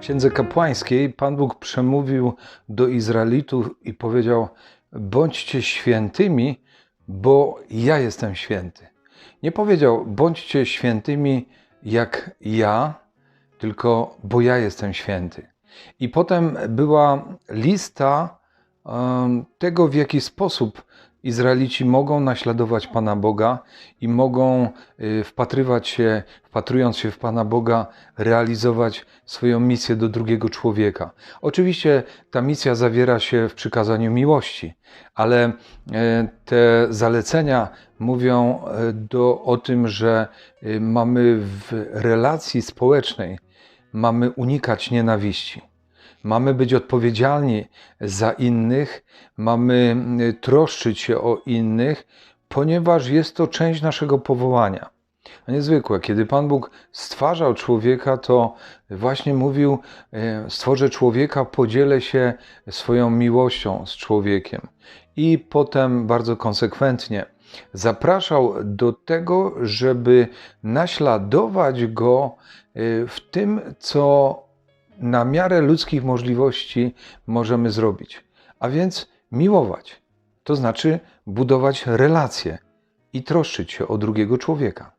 Księdze kapłańskiej Pan Bóg przemówił do Izraelitów i powiedział: Bądźcie świętymi, bo ja jestem święty. Nie powiedział: Bądźcie świętymi jak ja, tylko bo ja jestem święty. I potem była lista tego, w jaki sposób Izraelici mogą naśladować Pana Boga i mogą y, wpatrywać się, wpatrując się w Pana Boga, realizować swoją misję do drugiego człowieka. Oczywiście ta misja zawiera się w przykazaniu miłości, ale e, te zalecenia mówią e, do, o tym, że y, mamy w relacji społecznej mamy unikać nienawiści. Mamy być odpowiedzialni za innych, mamy y, troszczyć się o innych, ponieważ jest to część naszego powołania. To niezwykłe. Kiedy Pan Bóg stwarzał człowieka, to właśnie mówił: y, Stworzę człowieka, podzielę się swoją miłością z człowiekiem. I potem bardzo konsekwentnie zapraszał do tego, żeby naśladować go y, w tym, co na miarę ludzkich możliwości możemy zrobić. A więc miłować, to znaczy budować relacje i troszczyć się o drugiego człowieka.